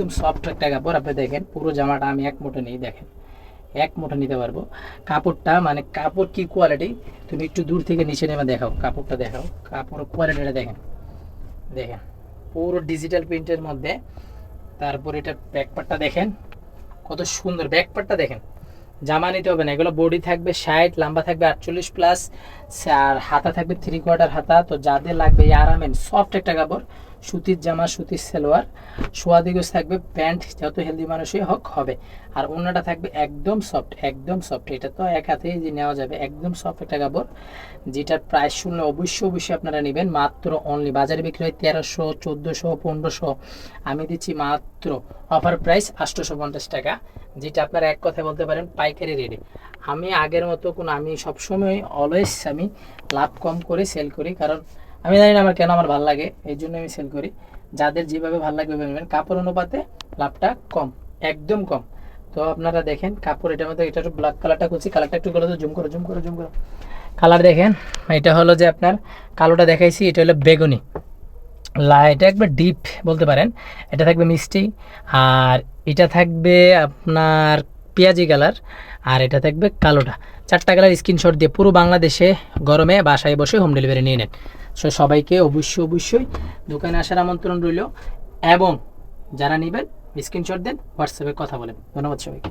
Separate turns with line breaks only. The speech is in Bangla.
একদম সফট একটা কাপড়। আপনি দেখেন, পুরো জামাটা আমি এক মুঠো নিই দেখেন। এক মুঠো নিতে পারব। কাপড়টা মানে কাপড় কি কোয়ালিটি তুমি একটু দূর থেকে নিচে নেমে দেখাও, কাপড়টা দেখাও। কাপড় কোয়ালিটিটা দেখেন। দেখেন, পুরো ডিজিটাল প্রিন্টের মধ্যে। তারপর এটা ব্যাকপারটা দেখেন। কত সুন্দর ব্যাকপারটা দেখেন। জামা নিতে হবে না, এগুলো বডি থাকবে ষাট, লম্বা থাকবে আটচল্লিশ প্লাস আর হাতা থাকবে থ্রি কোয়ার্টার হাতা। তো যাদের লাগবে আরামেন সফট একটা কাপড় সুতির জামা, সুতির সালোয়ার। সোয়া দিগজ থাকবে প্যান্ট, যত হেলদি মানুষই হোক হবে। আর অন্যটা থাকবে একদম সফট একদম সফট। এটা তো এক হাতেই যে নেওয়া যাবে, একদম সফট একটা কাপড়, যেটার প্রাইস শুনলে অবশ্যই অবশ্যই আপনারা নেবেন। মাত্র অনলি বাজারে বিক্রি হয় তেরোশো, চোদ্দোশো, পনেরোশো। আমি দিচ্ছি মাত্র অফার প্রাইস আটশোশো পঞ্চাশ টাকা, যেটা আপনারা এক কথায় বলতে পারেন পাইকারি রেটে আমি আগের মতো কোনো, আমি সবসময় অলওয়েজ আমি লাভ কম করে সেল করি, কারণ আমি জানি না আমার কেন আমার ভালো লাগে, এই জন্য আমি সেল করি। যাদের যেভাবে ভালো লাগবে নেবেন। কাপড় অনুপাতে লাভটা কম, একদম কম। তো আপনারা দেখেন, কাপড় এটার মধ্যে, এটা একটু ব্ল্যাক কালারটা করছি কালারটা একটু গেলে তো জুম করো জুম করো জুম করো। কালার দেখেন, এটা হলো যে আপনার, কালোটা দেখাইছি, এটা হলো বেগুনি। লা, এটা একবার ডিপ বলতে পারেন। এটা থাকবে মিষ্টি, আর এটা থাকবে আপনার পেঁয়াজি কালার, আর এটা থাকবে কালোটা। চারটা কালার স্ক্রিনশট দিয়ে পুরো বাংলাদেশে গরমে বাসায় বসে হোম ডেলিভারি নিয়ে নেন। সো সবাইকে অবশ্যই অবশ্যই দোকানে আসার আমন্ত্রণ রইল। এবং যারা নেবেন স্ক্রিনশট দেন হোয়াটসঅ্যাপে কথা বলেন। ধন্যবাদ সবাইকে।